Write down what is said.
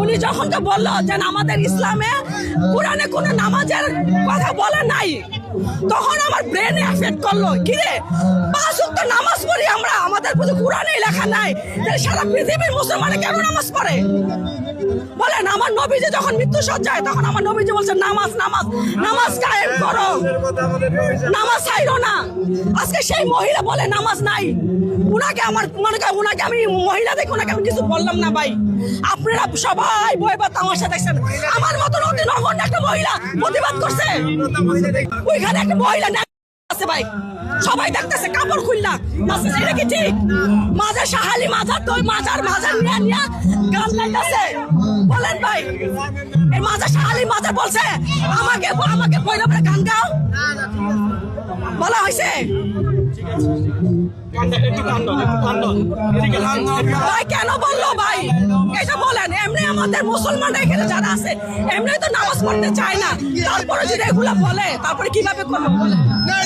উনি যখন তো বলল যে আমাদের ইসলামে কোরআনে কোনো নামাজের কথা বলে নাই, তখন আমার ব্রেন এফেক্ট করল। কি রে? আমাদের কোরআনে লেখা নাই। সারা পৃথিবীর মুসলমানে কেন নামাজ পড়ে? বলেন, আমার নবীজি যখন মৃত্যু সজ্জায় তখন আমার নবীজি নামাজ নামাজ নামাজ কায়েম করো। নামাজ না। আজকে সেই মহিলা বলে, নামাজ নাই। উনাকে আমার, মনে উনাকে আমি মহিলা দেখে ওনাকে আমি কিছু বললাম না ভাই। আপনারা সবাই বই বা তামাশা দেখছেন। আমার মতন অতি নগণ্য একটা মহিলা প্রতিবাদ করছে। ওইখানে একটা মহিলা সবাই দেখতেছে, কাপড় মাজার মাজার মাজার নিয়ে নিয়ে গান বলেন ভাই মাজার বলছে, আমাকে আমাকে গান গাও। বলা হয়েছে? কেন বলল ভাই? বলেন, এমনি আমাদের আছে, এমনি তো নামাজ তারপরে বলে, তারপরে কীভাবে করব বলেন? না